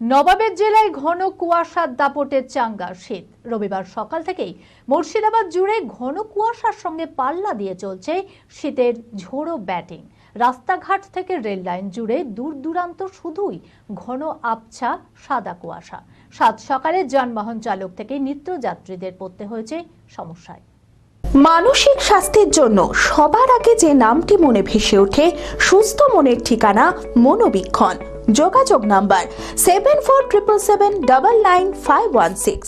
নবাবের জেলায় ঘন কুয়াশার দাপটের চাঙ্গা শীত। রবিবার সকাল থেকেই মুর্শিদাবাদ জুড়ে ঘন কুয়াশার সঙ্গে পাল্লা দিয়ে চলছে শীতের ঝোড়ো ব্যাটিং। রাস্তাঘাট থেকে রেল লাইন জুড়ে দূর দূরান্ত শুধুই ঘন আবছা সাদা কুয়াশা। সাত সকালে যানবাহন চালক থেকে নিত্যযাত্রীদের পড়তে হয়েছে সমস্যায়। মানসিক স্বাস্থ্যের জন্য সবার আগে যে নামটি মনে ভেসে ওঠে, সুস্থ মনের ঠিকানা মনোবীক্ষণ। যোগাযোগ number seven four triple seven double nine five one six.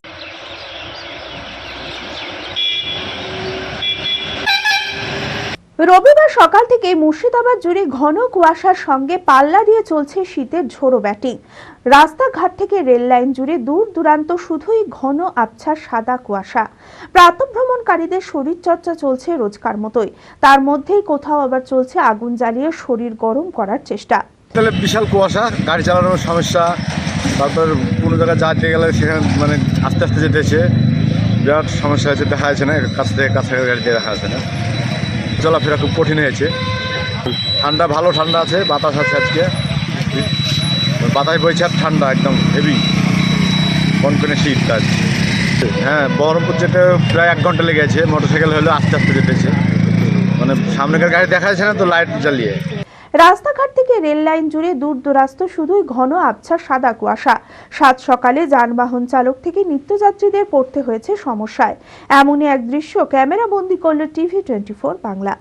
রবিবার সকাল থেকে মুর্শিদাবাদ জুড়ে ঘন কুয়াশার সঙ্গে পাল্লা দিয়ে চলছে শীতের ঝোড়ো ব্যাটিং। রাস্তাঘাট থেকে রেল লাইন জুড়ে দূর দূরান্ত শুধুই ঘন আবছা সাদা কুয়াশা। প্রাতভ্রমণকারীদের শরীরচর্চা চলছে রোজকার মতোই। তার মধ্যেই কোথাও আবার চলছে আগুন জ্বালিয়ে শরীর গরম করার চেষ্টা। তাহলে বিশাল কুয়াশা, গাড়ি চালানোর সমস্যা, তারপর কোনো জায়গায় যাইতে গেলে সেখানে মানে আস্তে আস্তে যেতেছে বিরাট সমস্যা হয়েছে, দেখা যাচ্ছে না, কাছ থেকে কাছে গাড়ি দিয়ে দেখা যাচ্ছে না। চলাফেরা খুব কঠিন হয়েছে। ঠান্ডা, ভালো ঠান্ডা আছে, বাতাস আছে আজকে। বাতাস বইছে আর ঠান্ডা, একদম হেভি কনকনে শীত কাজ হ্যাঁ বহরমপুর যেতে প্রায় এক ঘণ্টা লেগে গেছে মোটর সাইকেল হলে আস্তে আস্তে যেতেছে মানে সামনেকার গাড়ি দেখা যাচ্ছে না তো, লাইট জ্বালিয়ে। রাস্তাঘাট থেকে রেল লাইন জুড়ে দূর দূরাস্ত শুধুই ঘন আবছা সাদা কুয়াশা। সাত সকালে যানবাহন চালক থেকে নিত্যযাত্রীদের পড়তে হয়েছে সমস্যায়। এমনই এক দৃশ্য ক্যামেরা বন্দি করল টিভি টোয়েন্টি ফোর বাংলা।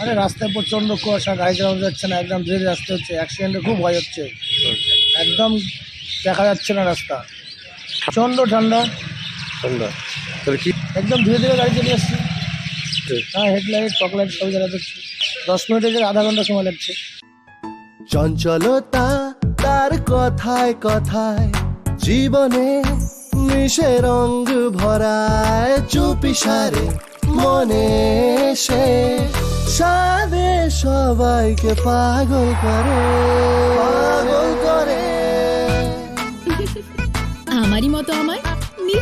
আরে রাস্তায় প্রচণ্ড কুয়াশা গাড়ি চালানো যাচ্ছে না একদম ধীরে রাস্তা আসতে হচ্ছে অ্যাক্সিডেন্টের খুব ভয় হচ্ছে। একদম দেখা যাচ্ছে না রাস্তা। প্রচণ্ড ঠান্ডা। ঠান্ডা তাহলে কি? একদম ধীরে ধীরে গাড়ি চলে আসছে। হ্যাঁ হেডলাইট টকলাইট সব জ্বালা যাচ্ছে দশ মিনিটের জায়গায় আধা ঘণ্টা সময় লাগছে। চঞ্চলতা তার কথায় কথায় জীবনে মিশে রঙ ভরায় চুপি সারে মনে সে। সাদে সবাইকে পাগল করে। পাগল